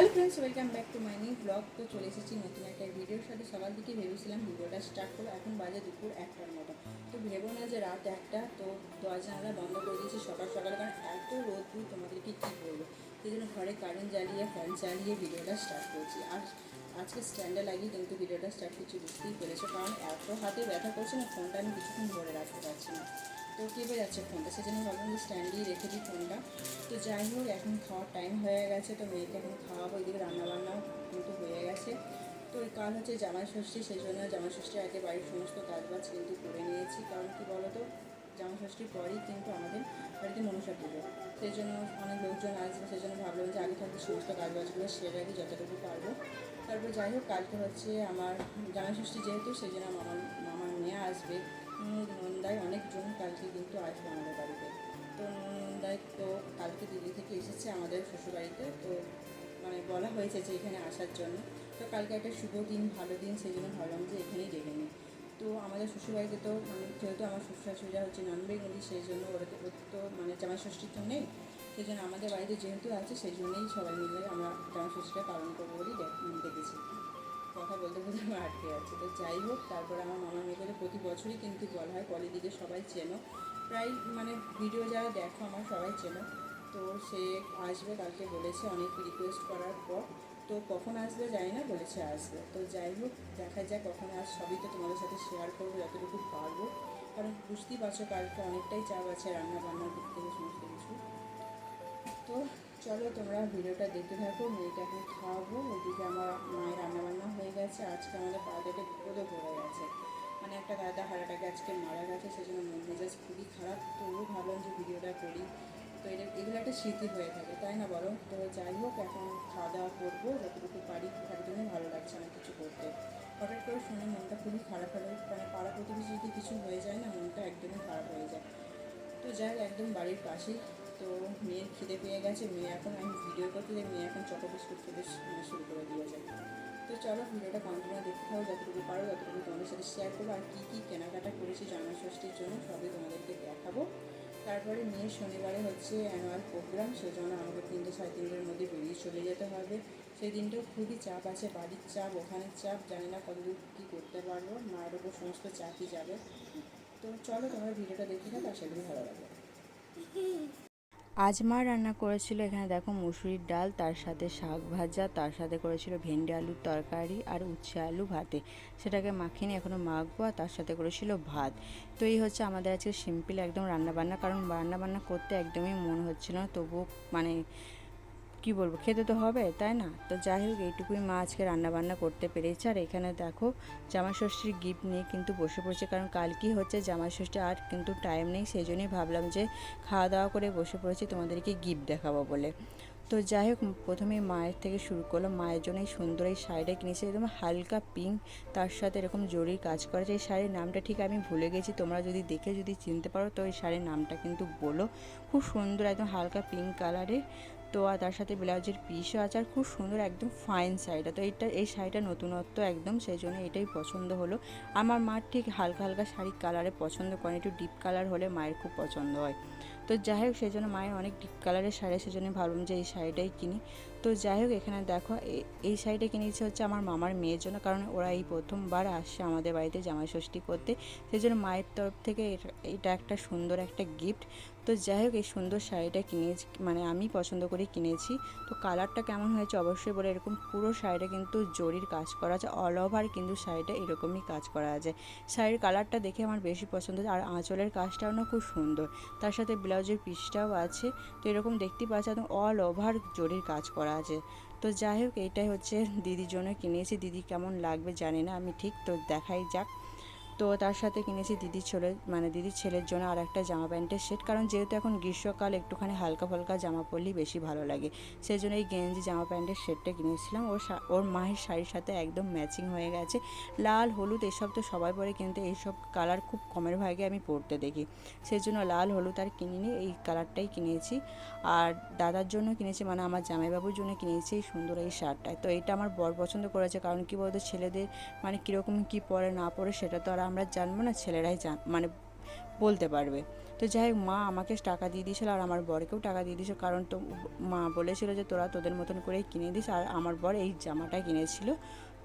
Hello friends welcome back to my new blog তো চলে এসেছি নতুন একটা ভিডিওর সাথে। সকাল থেকে ভেবেছিলাম ভিডিওটা স্টার্ট করব। এখন বাজে দুপুর একটার মতো তো ভেবো না যে রাত একটা, তো দরজা জানালা বন্ধ করে দিয়েছি। সকাল সকাল কারণ এত রোদ্দুর তোমাদেরকে কী বলব? সেই জন্য ঘরে কারেন্ট জ্বালিয়ে ফ্যান চালিয়ে ভিডিওটা স্টার্ট করছি। আর আজকে স্ট্যান্ডে লাগিয়ে কিন্তু ভিডিওটা স্টার্ট করছি, বুঝতেই পেরেছ। কারণ এত হাতে ব্যথা করছে না ফোনটা আমি কিছুক্ষণ ধরে রাখতে পারছি না। কেঁপে যাচ্ছে ফোনটা, সেজন্য ভাবলাম যে স্ট্যান্ডেই রেখে দিই ফোনটা। তো যাই হোক, এখন খাওয়ার টাইম হয়ে গেছে, তো মেয়েকে এখন খাওয়াবো, এদিকে রান্নাবান্নাও কিন্তু হয়ে গেছে। তো এই কাল হচ্ছে জামাই ষষ্ঠী সেই জন্য জামাই ষষ্ঠীর আগে বাড়ির সমস্ত কাজবাজ কিন্তু করে নিয়েছি। কারণ কি বলতো জামাই ষষ্ঠীর পরেই কিন্তু আমাদের বাড়িতে মনসা পুজো। সেই জন্য অনেক লোকজন আসবে সেই জন্য ভাবলাম যে আগে থাকতে সমস্ত কাজবাজগুলো সেরে রাখি যতটুকু পারব। তারপর যাই হোক, কালকে হচ্ছে আমার জামাই ষষ্ঠী যেহেতু সেই জন্য মামার মামার মেয়ে আসবে। নন্দায় অনেকজন কালকে কিন্তু আসবে আমাদের বাড়িতে। তো নন্দায় তো কালকে দিল্লি থেকে এসেছে আমাদের শ্বশুরবাড়িতে। তো মানে বলা হয়েছে যে এখানে আসার জন্য। তো কালকে একটা শুভ দিন, ভালো দিন, সেই জন্য ভাবলাম যে এখানেই ডেকে নিই। তো আমাদের শ্বশুরবাড়িতে তো মানে যেহেতু আমার শ্বশুর শাশুড়িরা হচ্ছে নন বেঙ্গলি সেই জন্য ওরা তো তো মানে জামাই ষষ্ঠীর তো নেই। সেই জন্য আমাদের বাড়িতে যেহেতু আছে, সেই জন্যই সবাই মিলে আমরা জামাই ষষ্ঠীটা পালন করব বলেই ডেকেছি। কথা বলতে বলতে আমার আটকে যাচ্ছে তো যাই হোক, তারপর আমার মামার মেয়েকে তো প্রতি বছরই কিন্তু বলা হয় কলিদিকে সবাই চেনো। প্রায় মানে ভিডিও যারা দেখো, আমার সবাই চেনো। তো সে আসবে, কালকে বলেছে অনেক রিকোয়েস্ট করার পর। তো কখন আসবে জানি না, বলেছে আসবে। তো যাই হোক, দেখা যাক কখন আস সবই তো তোমাদের সাথে শেয়ার করব, যতটুকু পারব। কারণ বুঝতেই পারছ কালকে অনেকটাই চাপ আছে রান্না বান্নার দিক থেকে সমস্ত কিছু। তো চলো তোমরা ভিডিওটা দেখতে থাকো মেয়েকে এখন খাওয়াবো। ওইদিকে আমার মায়ের রান্নাবান্না হয়ে গেছে। আজকে আমাদের পাড়াতে বিপদে পড়ে গেছে। মানে একটা দাদা হারাটাকে আজকে মারা গেছে, সেজন্য মন মেজাজ খুবই খারাপ। তবুও ভাবলাম যে ভিডিওটা করি। তো এটা এগুলো একটা স্মৃতি হয়ে থাকে, তাই না বলো? তো যাই হোক, এখন খাওয়া দাওয়া করব। যতটুকু পারি একদমই ভালো লাগছে না কিছু করতে। হঠাৎ করে শুনে মনটা খুবই খারাপ হলে। মানে পাড়া প্রতিবেশী যদি কিছু হয়ে যায় না, মনটা একদমই খারাপ হয়ে যায়। তো যাই একদম বাড়ির পাশেই। তো মেয়ের খিদে পেয়ে গেছে, মেয়ে এখন আমি ভিডিও করতে যাই, মেয়ে এখন চকো বিস্কুট খেতে মানে শুরু করে দিয়েছে তো চলো ভিডিওটা কন্টিনিউ দেখতে হবে যতটুকু পারো ততটুকু তোমাদের সাথে শেয়ার করব, আর কী কী কেনাকাটা করেছি জামাই ষষ্ঠীর জন্য সবই তোমাদেরকে দেখাবো। তারপরে মেয়ের শনিবারে হচ্ছে অ্যানুয়াল প্রোগ্রাম সেজন্য আমাকে তিনটে সাড়ে তিনটের মধ্যে বেরিয়ে চলে যেতে হবে। সেই দিনটাও খুবই চাপ আছে, বাড়ির চাপ, ওখানের চাপ, জানি না কতদূর কী করতে পারব, মায়ের ওপর সমস্ত চাপই যাবে। তো চলো তোমরা ভিডিওটা দেখতে থাকো আশা করি ভালো লাগবে। আজ মা রান্না করেছিল, এখানে দেখো মুসুরির ডাল, তার সাথে শাক ভাজা, তার সাথে করেছিল ভেন্ডি আলুর তরকারি আর উচ্ছে আলু ভাতে। সেটাকে মাখিয়ে নিয়ে এখনও মাখবো আর তার সাথে করেছিল ভাত। তো এই হচ্ছে আমাদের আজকে সিম্পল একদম রান্নাবান্না, কারণ রান্নাবান্না করতে একদমই মন হচ্ছিল না। তবুও মানে কি বলব, খেতে তো হবে, তাই না? তো যাই হোক, এইটুকুই মা আজকে রান্নাবান্না করতে পেরেছে। আর এখানে দেখো জামা ষষ্ঠীর গিফট নিয়ে কিন্তু বসে পড়েছে। কারণ কাল কি হচ্ছে জামা ষষ্ঠী, আর কিন্তু টাইম নেই সেই জন্যই ভাবলাম যে খাওয়া দাওয়া করে বসে পড়েছি, তোমাদেরকে গিফট দেখাবো বলে। তো যাই হোক প্রথমে মায়ের থেকে শুরু করলাম মায়ের জন্য এই সুন্দর এই শাড়িটা কিনেছি, একদম হালকা পিঙ্ক তার সাথে এরকম জরির কাজ করেছে এই শাড়ির নামটা ঠিক আমি ভুলে গেছি, তোমরা যদি দেখে যদি চিনতে পারো, তো এই শাড়ির নামটা কিন্তু বলো। খুব সুন্দর, একদম হালকা পিঙ্ক কালারের তো আর তার সাথে ব্লাউজের পিসও আছে আর খুব সুন্দর, একদম ফাইন শাড়িটা। তো এইটা এই শাড়িটা নতুনত্ব একদম, সেই জন্য এটাই পছন্দ হলো। আমার মার ঠিক হালকা হালকা শাড়ির কালারে পছন্দ করে একটু ডিপ কালার হলে মায়ের খুব পছন্দ হয়। তো যাই হোক, সেই জন্য মায়ের অনেক ডিপ কালারের শাড়ি সেই সেজন্য ভাবলাম যে এই শাড়িটাই কিনি। তো যাই হোক, এখানে দেখো এই শাড়িটা কিনেছি হচ্ছে আমার মামার মেয়ের জন্য, কারণ ওরা এই প্রথমবার আসছে আমাদের বাড়িতে জামাই ষষ্ঠী করতে। সেই জন্য মায়ের তরফ থেকে এটা- একটা সুন্দর একটা গিফট তো যাই হোক, এই সুন্দর শাড়িটা কিনেছি মানে আমি পছন্দ করে কিনেছি। তো কালারটা কেমন হয়েছে অবশ্যই বলে এরকম পুরো শাড়িটা কিন্তু জরির কাজ করা আছে অল ওভার কিন্তু শাড়িটা এরকমই কাজ করা আছে। শাড়ির কালারটা দেখে আমার বেশি পছন্দ আর আঁচলের কাজটাও না খুব সুন্দর। তার সাথে ব্লাউজের পিসটাও আছে, তো এরকম দেখতেই পাচ্ছি একদম অল ওভার জরির কাজ করা আছে। তো যাই হোক এইটাই হচ্ছে দিদির জন্য কিনেছি। দিদি কেমন লাগবে জানি না, আমি ঠিক তো দেখাই যাক। তো তার সাথে কিনেছি দিদির ছেলে মানে দিদির ছেলের জন্য আর একটা জামা প্যান্টের সেট। কারণ যেহেতু এখন গ্রীষ্মকাল, একটুখানি হালকা ফালকা জামা পরলেই বেশি ভালো লাগে। সেই জন্য এই গেঞ্জি জামা প্যান্টের সেটটা কিনেছিলাম। ওর ওর মায়ের শাড়ির সাথে একদম ম্যাচিং হয়ে গেছে। লাল, হলুদ এসব তো সবাই পরে কিন্তু এইসব কালার খুব কমের ভাগে আমি পরতে দেখি। সেই জন্য লাল, হলুদ আর কিনিনি, এই কালারটাই কিনেছি। আর দাদার জন্য কিনেছি মানে আমার জামাইবাবুর জন্য কিনেছি এই সুন্দর এই শার্টটা। তো এটা আমার বর পছন্দ করেছে। কারণ কি বলতো, ছেলেদের মানে কীরকম কী পরে না পরে সেটা তো আর আমরা জানব না, ছেলেরাই জান মানে বলতে পারবে। তো যাই হোক, মা আমাকে টাকা দিয়ে দিয়েছিল আর আমার বরকেও টাকা দিয়ে দিয়েছিল। কারণ তো মা বলেছিল যে তোরা তোদের মতন করেই কিনে দিস আর আমার বর এই জামাটা কিনেছিল।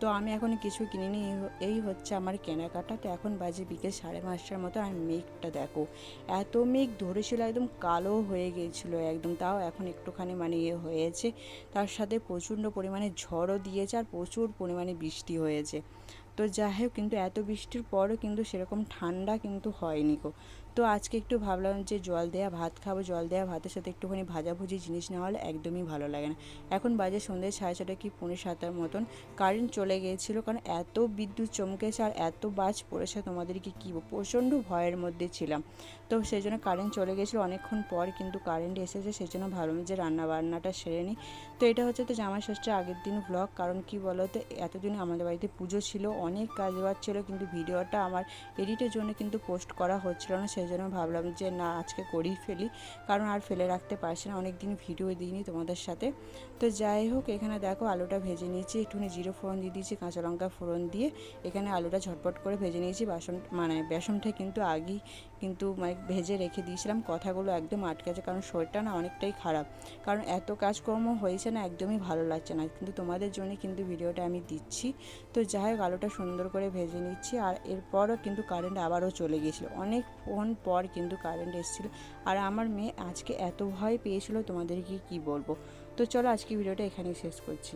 তো আমি এখন কিছু কিনিনি। এই হচ্ছে আমার কেনাকাটা। তো এখন বাজে বিকেল সাড়ে পাঁচটার মতো আর মেঘটা দেখো, এত মেঘ ধরেছিল, একদম কালো হয়ে গিয়েছিল একদম। তাও এখন একটুখানি মানে ইয়ে হয়েছে। তার সাথে প্রচণ্ড পরিমাণে ঝড়ও দিয়েছে আর প্রচুর পরিমাণে বৃষ্টি হয়েছে। তো যাই হোক কিন্তু এত বৃষ্টির পরও কিন্তু সেরকম ঠান্ডা কিন্তু হয়নি গো। তো আজকে একটু ভাবলাম যে জল দেওয়া ভাত খাব, জল দেওয়া ভাতের সাথে একটুখানি ভাজাভুজি জিনিস না হলে একদমই ভালো লাগে না। এখন বাজে সন্ধ্যে সাড়ে ছটা কি পৌনে সাতটার মতন। কারেন্ট চলে গিয়েছিল কারণ এত বিদ্যুৎ চমকেছে আর এত বাজ পড়েছে তোমাদেরকে কী প্রচণ্ড ভয়ের মধ্যে ছিলাম। তো সেই জন্য কারেন্ট চলে গেছিল অনেকক্ষণ পর কিন্তু কারেন্ট এসেছে, সেই জন্য ভাবলাম যে রান্না বান্নাটা সেরে নিই। তো এটা হচ্ছে তো জামাই ষষ্ঠীর আগের দিন ব্লগ কারণ কি বলো তো এতদিন আমাদের বাড়িতে পুজো ছিল, অনেক কাজ বাজ ছিল, কিন্তু ভিডিওটা আমার এডিটের জন্য কিন্তু পোস্ট করা হচ্ছিল না, সেই জন্য ভাবলাম যে না, আজকে করেই ফেলি। কারণ আর ফেলে রাখতে পারছি না অনেক দিন ভিডিও দিইনি তোমাদের সাথে। তো যাই হোক, এখানে দেখো আলুটা ভেজে নিয়েছি। একটুখানি জিরো ফোড়ন দিয়ে দিয়েছি, কাঁচা লঙ্কা ফোড়ন দিয়ে। এখানে আলুটা ঝটপট করে ভেজে নিয়েছি। বাসন মানে বেসনটা কিন্তু আগেই কিন্তু মানে ভেজে রেখে দিয়েছিলাম। কথাগুলো একদম আটকে আছে, কারণ শরীরটা না অনেকটাই খারাপ। কারণ এত কাজকর্ম হয়েছে না, একদমই ভালো লাগছে না। কিন্তু তোমাদের জন্য কিন্তু ভিডিওটা আমি দিচ্ছি। তো যাই হোক, আলুটা সুন্দর করে ভেজে নিচ্ছি। আর এরপরও কিন্তু কারেন্ট আবারও চলে গিয়েছিল। অনেকক্ষণ পর কিন্তু কারেন্ট এসেছিল। আর আমার মেয়ে আজকে এত ভয় পেয়েছিল তোমাদেরকে কি বলব? তো চলো আজকে ভিডিওটা এখানেই শেষ করছি।